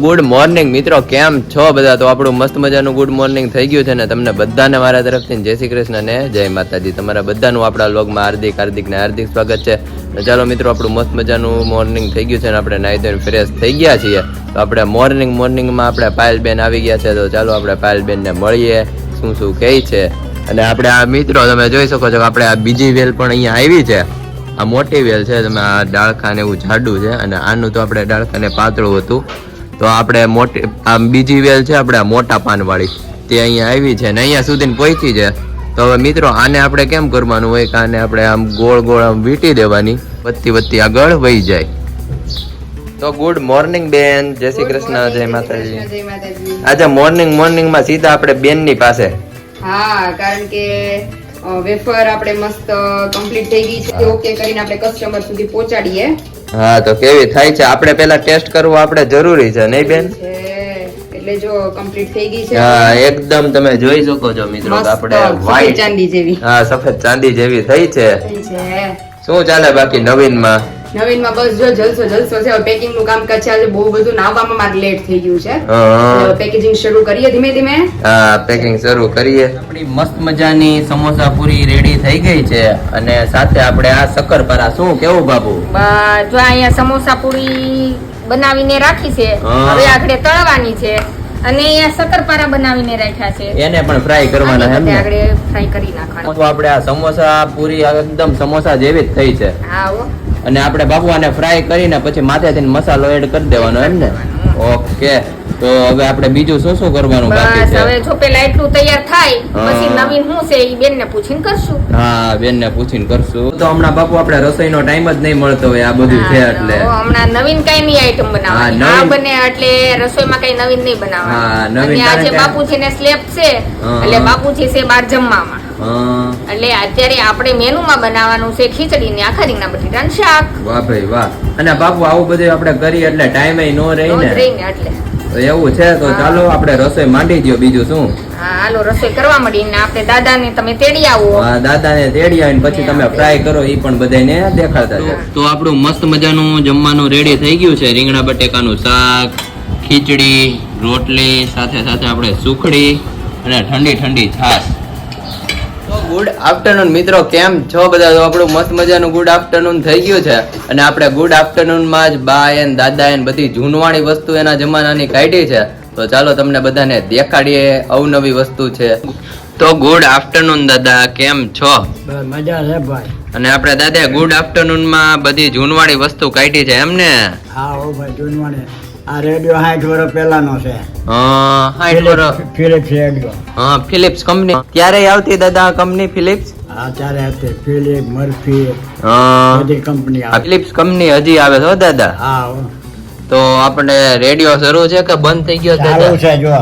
Good morning મિત્રો, કેમ છો બધા? તો આપણું મસ્ત મજાનું ગુડ મોર્નિંગ થઈ ગયું છે ને તમને બધાને મારા તરફથી જય શ્રી કૃષ્ણ ને જય માતાજી. તમારા બધાનું આપણા લોગમાં હાર્દિક હાર્દિક ને હાર્દિક સ્વાગત છે. ચાલો મિત્રો, આપણું મસ્ત મજાનું મોર્નિંગ થઈ ગયું છે ને આપણે નાહી ધોઈને ફ્રેશ થઈ ગયા છીએ. તો આપણે મોર્નિંગ, મોર્નિંગમાં આપણે પાયલબેન આવી ગયા છે. તો ચાલો આપણે પાયલબેનને મળીએ. શું શું કહે છે? અને આપણે આ મિત્રો, તમે જોઈ શકો છો કે આપણે આ બીજી વેલ પણ અહીંયા આવી છે. આ મોટી વેલ છે, તમે આ ડાળખા ને એવું જાડું છે. અને આનું તો આપણે ડાળખા ને પાતળું હતું. તો આપણે મોટી આમ બીજી વેલ છે આપણે મોટા પાનવાળી. તે અહીંયા આવી છે ને અહીંયા સુધી પહોંચી છે. તો હવે મિત્રો આને આપણે કેમ કરવાનું? હોય કે આને આપણે આમ ગોળ ગોળ આમ વીંટી દેવાની. વધતી વધતી આગળ વહી જાય. તો ગુડ મોર્નિંગ બેન. જય શ્રી કૃષ્ણ જય માતાજી. જય માતાજી. આજે મોર્નિંગ મોર્નિંગમાં સીધા આપણે બેનની પાસે. હા કારણ કે વેફર આપણે મસ્ત કમ્પ્લીટ થઈ ગઈ છે. ઓકે કરીને આપણે કસ્ટમર સુધી પહોંચાડીએ. હા તો કેવી થાય છે? આપણે પેલા ટેસ્ટ કરવું આપણે જરૂરી છે નહીં બેન? એટલે જો કમ્પ્લીટ થઈ ગઈ છે. હા એકદમ તમે જોઈ શકો છો મિત્રો આપણે સફેદ ચાંદી જેવી. હા સફેદ ચાંદી જેવી થઈ છે. થઈ છે. શું ચાલે બાકી નવીનમાં? નવીનમાં બસ જો જલસો જલસો છે. હવે પેકિંગનું કામ છે આજે બહુ બધું નાવવામાં મારે લેટ થઈ ગયું છે. પેકેજિંગ શરૂ કરીએ ધીમે ધીમે? હા પેકિંગ શરૂ કરીએ. આપણી મસ્ત મજાની સમોસા પૂરી રેડી થઈ ગઈ છે અને સાથે આપણે આ શક્કરપારા. શું કેવું બાબુ જો અહીંયા સમોસા પૂરી બનાવીને રાખી છે. હવે આગળ તળવાની છે. અને અહીંયા શક્કરપારા બનાવીને રાખ્યા છે. એને પણ ફ્રાય કરવાના એમ આગળ ફ્રાય કરી નાખવાના. તો આપણે આ સમોસા પૂરી એકદમ સમોસા જેવી જ થઈ છે. હા હો. અને આપણે બાબુઆને ફ્રાય કરીને પછી માથેથી મસાલો એડ કરી દેવાનો એમ ને? ઓકે. તો હવે આપણે બીજું શું શું કરવાનું બાકી છે? હવે જો પેલા એટલું તૈયાર થાય પછી નવીન શું છે એ બેનને પૂછીને કરશું. હા બેન ને પૂછીને કરશું. તો હમણાં બાપુ આપણે રસોઈનો ટાઈમ જ નહીં મળતો હોય આ બધું છે એટલે. હમણાં નવીન કઈ ની આઈટમ બનાવવાની. આ બને એટલે રસોઈમાં કઈ નવીન નહીં હા, નવીન આજે બાપુજીને સ્લેપ છે એટલે બાપુજી છે બાર જમવામાં. એટલે અત્યારે આપણે મેનુમાં બનાવવાનું છે ખીચડી ને આખા રીંગણા બટેટાનું શાક. વાહ ભાઈ વાહ. અને બાપુ આવું બધું આપણે કરીએ એટલે ટાઈમે નો રહી ને. એટલે. એવું છે તો ચાલો આપણે રસોઈ માંડી દો બીજું શું? હા હાલો રસોઈ કરવા મળી ને આપણે દાદાને તમે તેડી આવો. હા દાદાને તેડી આવીને પછી તમે ફ્રાય કરો એ પણ બધાને દેખાડતા જાઓ તો આપણું મસ્ત મજાનું જમવાનું રેડી થઈ ગયું છે. રીંગણા બટેકાનું શાક ખીચડી રોટલી સાથે સાથે આપણે સુખડી અને ઠંડી ઠંડી છાશ. ગુડ આફ્ટરનૂન મિત્રો કેમ છો બધા? તો આપણું મસ્ત મજાનું ગુડ આફ્ટરનૂન થઈ ગયું છે અને આપણે ગુડ આફ્ટરનૂનમાં જ બા એન દાદા એન બધી જૂનવાણી વસ્તુ એના જમાનાની કાઢી છે. તો ચાલો તમને બધાને દેખાડીએ અવનવી વસ્તુ છે. તો ગુડ આફ્ટરનૂન દાદા કેમ છો? મજા છે ભાઈ. અને આપણે દાદા ગુડ આફ્ટરનૂનમાં બધી જૂનવાણી વસ્તુ કાઢી છે એમ ને હા ભાઈ જૂનવાણી. આ રેડિયો સાઠ વર્ષ પહેલાનો છે. હા બરો ફિલિપ્સ રેડિયો. હા ફિલિપ્સ કંપની ત્યારે આવતી દાદા કંપની ફિલિપ્સ હા ત્યારે ફિલિપ મર્ફી હા. બધી કંપની આ ફિલિપ્સ કંપની હજી આવે છે દાદા. હા તો આપણે રેડિયો શરૂ છે કે બંધ થઈ ગયો દાદા? છે જો.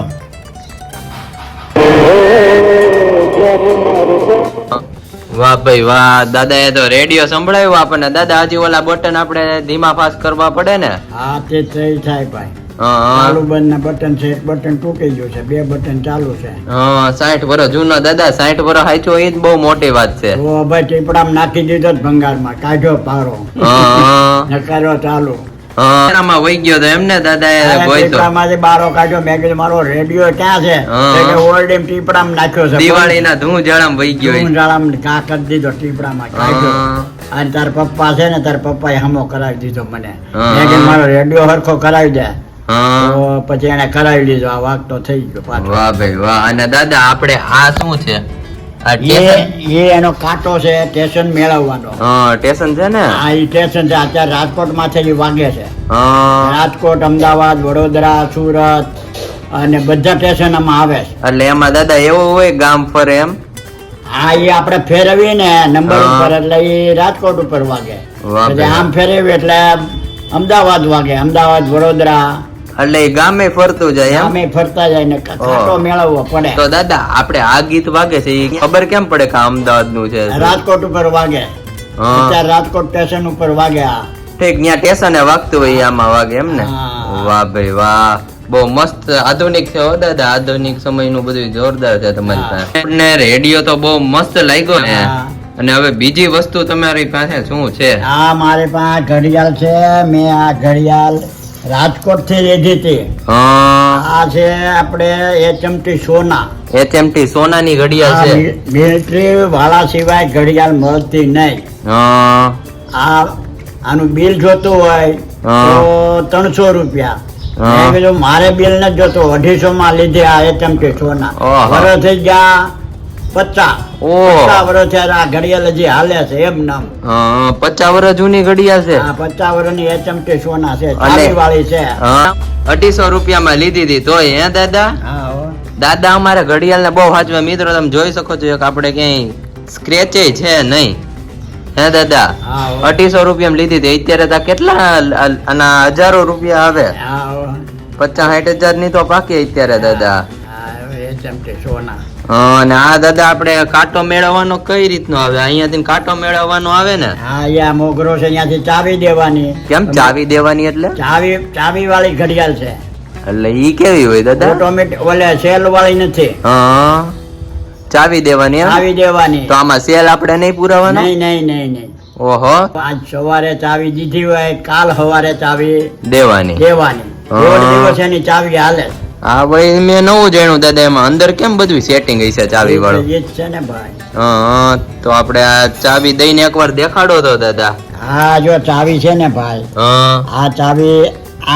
વાહ ભાઈ વાહ દાદા એ તો રેડિયો સંભળાયું આપણને. દાદા હજી ઓલા બટન આપણે ધીમા ફાસ્ટ કરવા પડે ને? હા તે થઈ થાય ભાઈ. ચાલુ બંધ ના બટન છે એક બટન તૂટી ગયું છે બે બટન ચાલુ છે. હા સાઠ વર્ષ જૂનો દાદા સાઠ વર્ષ હાચો એ જ બહુ મોટી વાત છે. તો ભાઈ ટીપડામાં નાખી દીધો જ ભંગારમાં કાઢ્યો પારો. હા, હા. ચાલુ. આમાં વહી ગયો તો એમને દાદા એ ગોઈતો ટીપડામાંથી બારો કાઢ્યો મેં કીધું મારો રેડિયો ક્યાં છે? એટલે ઓલ્ડ એમ ટીપડામ નાખ્યો છે. દિવાળીના ધૂ જાળામાં વહી ગયો ધૂ ઊંઝાળામાં કા કરી દીધો ટીપડામાં કાઢ્યો. અને તાર પપ્પા છે ને તાર પપ્પાએ હમો કરાવી દીધો મને. મેં કીધું મારો રેડિયો હરખો કરાવી દે. તો પછી એને કરાવી લીધો આ વાગ તો થઈ ગયો પાછો. વાહ ભાઈ વાહ. અને દાદા આપણે આ શું છે? એ એનો કાંટો છે સ્ટેશન મેળવવાનો. હા સ્ટેશન છે ને? આ ઈ સ્ટેશન છે. અત્યારે રાજકોટમાંથી વાગે છે. રાજકોટ અમદાવાદ વડોદરા સુરત અને બધા સ્ટેશન આમાં આવે છે. એટલે એમાં દાદા એવો હોય ગામ ફરે એમ? આ એ આપણે ફેરવીએ ને નંબર ઉપર એટલે એ રાજકોટ ઉપર વાગે. એટલે આમ ફેરવી એટલે અમદાવાદ વાગે. અમદાવાદ વડોદરા એટલે એ ગામે ફરતું જાય ગામે ફરતા જાય ને કાંટો મેળવવો પડે. તો દાદા આપણે આ ગીત વાગે છે એ ખબર કેમ પડે કે અમદાવાદનું છે? રાજકોટ ઉપર વાગે. અત્યારે રાજકોટ સ્ટેશન ઉપર વાગે આ. ઠીક ત્યાં સ્ટેશને વાગતું હોય આમાં વાગે એમ ને? વાહ ભાઈ વાહ. બહુ મસ્ત આધુનિક છે દાદા આધુનિક સમયનું બધું જોરદાર છે તમારી પાસે. આપણને રેડિયો તો બહુ મસ્ત લાગ્યો ને. અને હવે બીજી વસ્તુ તમારી પાસે શું છે? આ મારી પાસે ઘડિયાળ છે મેં આ ઘડિયાળ રાજકોટથી લીધી હતી. આ છે આપણે એચએમટી સોના. એચએમટી સોનાની ઘડિયાળ છે. મિલિટરી વાળા સિવાય ઘડિયાળ મળતી નહીં. આ આનું બિલ જોતું હોય તો ત્રણસો રૂપિયા. મેં કીધું મારે બિલ નથી જોતું અઢીસો માં લીધી આ એચએમટી સોના. વર્ષ થઈ ગયા પચાસ. પચાસ વર્ષ છે આ ઘડિયાળ જે હાલે છે એમ નામ. હા પચાસ વર્ષ જૂની ઘડિયાળ છે. આ પચાસ વર્ષની એચએમટી સોના છે અને- વાળી છે. હા અઢીસો રૂપિયામાં લીધી હતી. તોય હે દાદા? દાદા અમારે ઘડિયાળને બહુ સાચવા. મિત્રો તમે જોઈ શકો છો કે આપણે ક્યાંય સ્ક્રેચે છે નહીં. હે દાદા? હા અઢીસો રૂપિયામાં લીધી હતી. અત્યારે તા કેટલા આના હજારો રૂપિયા આવે? પચાસ સાઠ હજારની તો પાકી અત્યારે દાદા. એચએમટી સોના. હા, અને આ દાદા આપણે કાંટો મેળવવાનો કઈ રીતનો આવે? અહીંયાથી કાંટો મેળવવાનો આવે ને? હા અહીંયા મોગરો છે અહીંયાથી ચાવી દેવાની. કેમ ચાવી દેવાની એટલે? ચાવી ચાવી વાળી ઘડિયાળ છે. એટલે ઈ કેવી હોય દાદા? ઓટોમેટિક ઓલે સેલ વાળી નથી. હા ચાવી દેવાની ચાવી દેવાની. તો આમાં સેલ આપણે નહીં પુરાવાનો? નહીં નહીં નહીં નહીં. ઓહો. આજ સવારે ચાવી દીધી હોય કાલ સવારે ચાવી દેવાની. દેવાની. દોઢ દિવસ એની ચાવી હાલે. હા ભાઈ મેં નવું જાણ્યું દાદા એમાં અંદર કેમ બધું સેટિંગ હશે ચાવી વાળું? છે ને ભાઈ. હા તો આપણે આ ચાવી દઈને એકવાર દેખાડો તો દાદા. હા જો ચાવી છે ને ભાઈ હા. આ ચાવી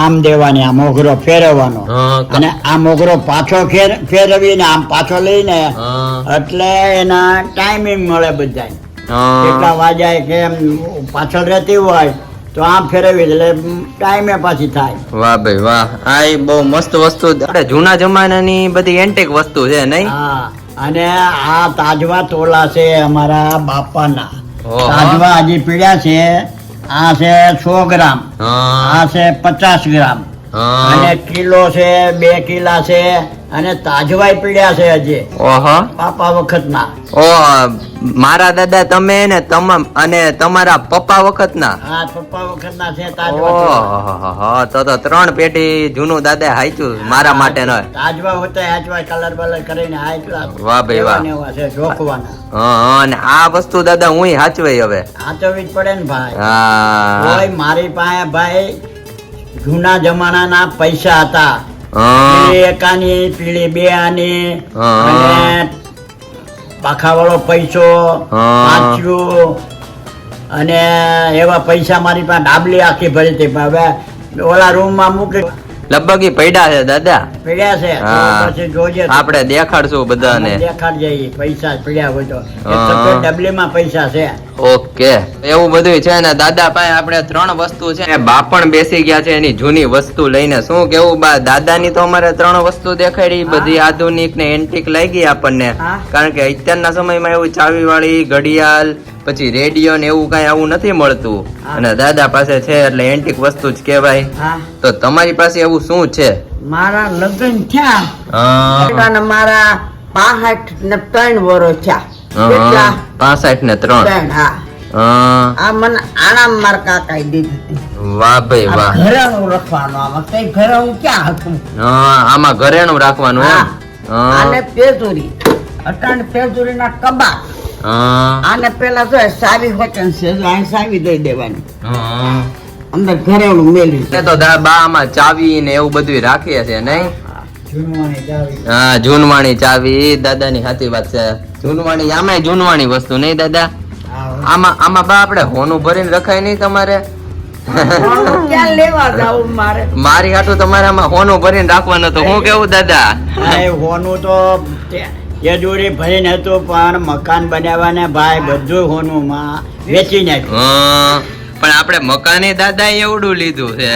આમ દેવાની આ મોગરો ફેરવવાનો. અને આ મોગરો પાછો ફેર ફેરવીને આમ પાછો લઈને એટલે એના ટાઈમિંગ મળે બધા કેટલા વાગ્યા કેમ પાછળ રહેતી હોય તો આમ ફેરવી એટલે ટાઈમે પાછી થાય. વાહ ભાઈ વાહ. આ બહુ મસ્ત વસ્તુ આપણે જૂના જમાનાની બધી એન્ટિક વસ્તુ છે નહીં? હા અને આ તાજવા તોલા છે અમારા બાપાના. તાજવા હજી પીડ્યા છે. આ છે સો ગ્રામ. આ છે પચાસ ગ્રામ. અને કિલો છે બે કિલા છે. અને તાજવાય પીડ્યા છે હજી. ઓહો. બાપા વખતના. ઓ મારા દાદા તમે ને તમામ અને તમારા પપ્પા વખતના? હા પપ્પા વખતના છે તાજવા. તો તો ત્રણ પેટી જૂનું દાદા હાચ્યું મારા માટે નો. તાજવા હોતા હાચવા કલર બલર કરીને હાચવા. વાહ ભાઈ વાહ. છે જોખવાના. હા અને આ વસ્તુ દાદા હું હાચવાય હવે. હાચવવી જ પડે ને ભાઈ. હા. મારી પાસે ભાઈ જૂના જમાનાના પૈસા હતા. પીળી બે આની અને અને પાખાવાળો પૈસો હા. અને એવા પૈસા મારી પાસે ડાબલી આખી ભરી હતી. હવે ઓલા રૂમમાં મૂકી લગભગ ઈ પૈડા છે દાદા. પીડ્યા છે. પછી જોજે આપણે દેખાડશું બધાને. દેખાડજે પૈસા પીડ્યા હોય તો. એક હા. પૈસા છે. ઓકે. એવું બધું છે ને દાદા પાસે આપણે ત્રણ વસ્તુ છે. ને બા બેસી ગયા છે એની જૂની વસ્તુ લઈને. શું કેવું બા દાદાની તો અમારે ત્રણ વસ્તુ દેખાડી બધી આધુનિક ને એન્ટિક લાગી આપણને. કારણ કે અત્યારના સમયમાં એવું ચાવી વાળી ઘડિયાળ પછી રેડિયો ને એવું કઈ આવું નથી મળતું. અને દાદા પાસે છે એટલે એન્ટિક વસ્તુ જ કહેવાય. તો તમારી પાસે એવું શું છે? મારા લગ્ન થયા. અને મારા પાસઠ ને ત્રણ વર્ષ થયા. પાસઠ ને ત્રણ. હા. આ મને આરામ માર કાકા દીધી વાહ ભાઈ વાહ. ઘરેણું રખવાનું આમાં કઈ ઘરેણું ક્યાં હતું? આમાં ઘરેણું રાખવાનું એમ. હા. આને પેજુરી અટાણ પેજુરી ના કબાટ આને પેલા જો સાવી હોચન છે સાવી દઈ દેવાની. અંદર ઘરેણું મેળવી છે. તો દા બા આમાં ચાવી ને એવું બધું રાખીએ છે નહીં? જૂનવાણી ચાવી. હા જૂનવાણી ચાવી દાદાની સાચી વાત છે. જૂનવાણી આમાં જૂનવાણી વસ્તુ નહીં દાદા? આમાં આમાં બા આપણે હોનું ભરીને રખાય નહીં તમારે? મારે? મારી હાટું તમારે આમાં હોનું ભરીને રાખવાનું તો હું કેવું દાદા? હોનું તો એ જોડી ભરીને હતું પણ મકાન બનાવવાને ભાઈ બધું હોનું માં વેચી નાખ્યું હા, પણ આપણે મકાને દાદા એવડું લીધું છે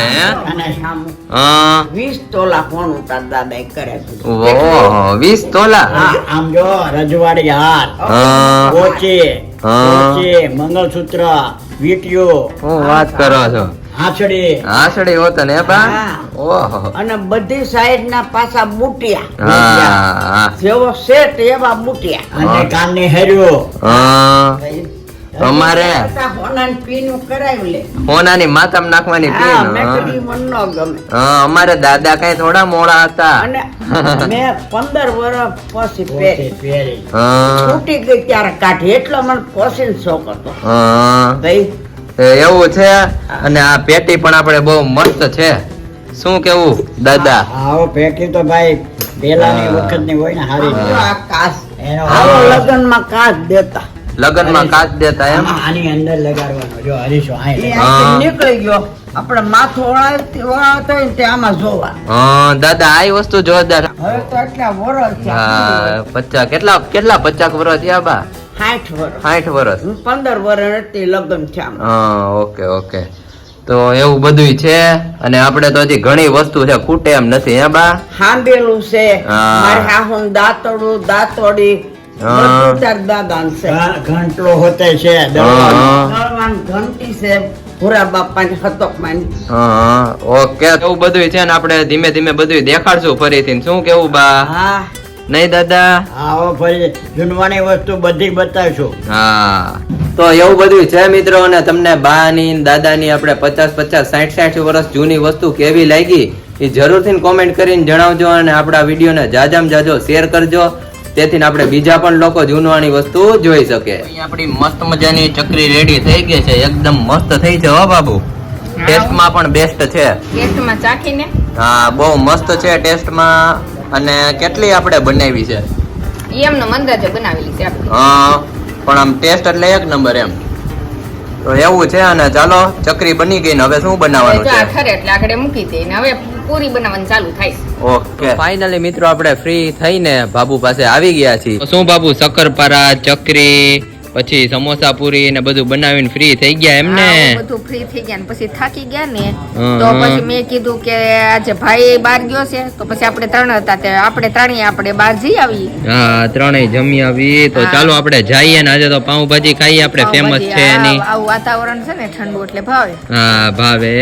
વીસ તોલા કોનું તાર દાદાએ કરે ઓહો વીસ તોલા? આમ જો રજવાડી હાર. પોચે કોચી મંગળસૂત્ર વીટીઓ વાત કરો છો? હાંસડી. આસડી હોત ને બા? ઓહો. અને બધી સાઈડ ના પાછા બુટિયા. હા હા. જેવો સેટ એવા બુટિયા. અને કાનની હેર્યો. હા. અમારે હોનાની પીનું કરાવી લે. હોનાની માથામાં નાખવાની પીન અમારે દાદા કઈ થોડા મોડા હતા. મેં પંદર વર્ષ પછી પહેરી. છૂટી ગઈ ત્યારે કાઢી. એટલો મને પોસીને શોખ હતો. ભાઈ. એવું છે? અને આ પેટી પણ આપણે બહુ મસ્ત છે. શું કેવું દાદા? આવો પેટી તો ભાઈ પેલાની વખત વખતની હોય ને હારી આ કાચ એનો આવો લગ્નમાં કાચ દેતા. લગનમાં કાચ દેતા એમ? આની અંદર લગાડવાનો જો હરીશો હા. નીકળી ગયો. આપણે માથું વળાવતા હોય તે આમાં જોવા. હા દાદા આ વસ્તુ જોરદાર. હવે તો એટલા વરસ છે હા પચાસ કેટલા કેટલા પચાસ વર્ષ થયા બા? સાઠ વરસ. સાઠ વર્ષ પંદર વર્ષ હતી લગ્ન છે હા ઓકે ઓકે. તો એવું બધું છે? અને આપણે તો હજી ઘણી વસ્તુ છે ખૂટે એમ નથી હે બા? હાંબેલું છે. મારે હાહુન દાંતડું દાંતડી ઘંટલો હોતે છે દળવાનો. હા. દળવાની ઘંટી છે ભૂરા બાપાની હતકમાંની હા ઓકે. એવું બધું છે ને આપણે ધીમે ધીમે બધું દેખાડશું ફરીથી. શું કેવું બા? હા. નહીં દાદા? આવો ફરી જૂનવાની વસ્તુ બધી બતાવશું. હા. તો એવું બધું છે મિત્રો અને તમને બાની દાદા દાદાની આપણે પચાસ પચાસ સાઠ સાઠ વર્ષ જૂની વસ્તુ કેવી લાગી એ જરૂરથી કોમેન્ટ કરીને જણાવજો અને આપણા વિડીયોને જાજામ જાજો શેર કરજો. તેથી આપણે બીજા પણ લોકો જૂનવાણી વસ્તુ જોઈ શકે આપણી મસ્ત મજાની ચકરી રેડી થઈ ગઈ છે. એકદમ મસ્ત થઈ છે હો બાબુ. ટેસ્ટમાં પણ બેસ્ટ છે. ટેસ્ટમાં ચાખીને? હા બહુ મસ્ત છે ટેસ્ટમાં. અને કેટલી આપણે બનાવી છે? એમનો એમને બનાવેલી છે હા પણ આમ ટેસ્ટ એટલે એક નંબર એમ. તો એવું છે અને ચાલો ચકરી બની ગઈ ને હવે શું બનાવવાનું છે? એટલે આગળ મૂકી દે ને હવે પૂરી બનાવવાનું ચાલુ થાય. ઓકે. ફાઇનલી મિત્રો આપણે ફ્રી થઈને બાબુ પાસે આવી ગયા છીએ. શું બાબુ શક્કરપારા ચકરી પછી સમોસા પૂરી ને બધું બનાવીને ફ્રી થઈ ગયા એમને બધું ફ્રી થઈ ગયા ને પછી થાકી ગયા ને. તો પછી મેં કીધું કે આજે ભાઈ બહાર ગયો છે તો પછી આપણે ત્રણ હતા તે આપણે ત્રણેય આપણે બહાર જઈ આવી હા ત્રણેય જમી આવી તો. ચાલો આપણે જઈએ ને આજે તો પાઉંભાજી ખાઈએ આપણે ફેમસ છે એની. આવું વાતાવરણ છે ને ઠંડુ એટલે ભાવે. હા ભાવે.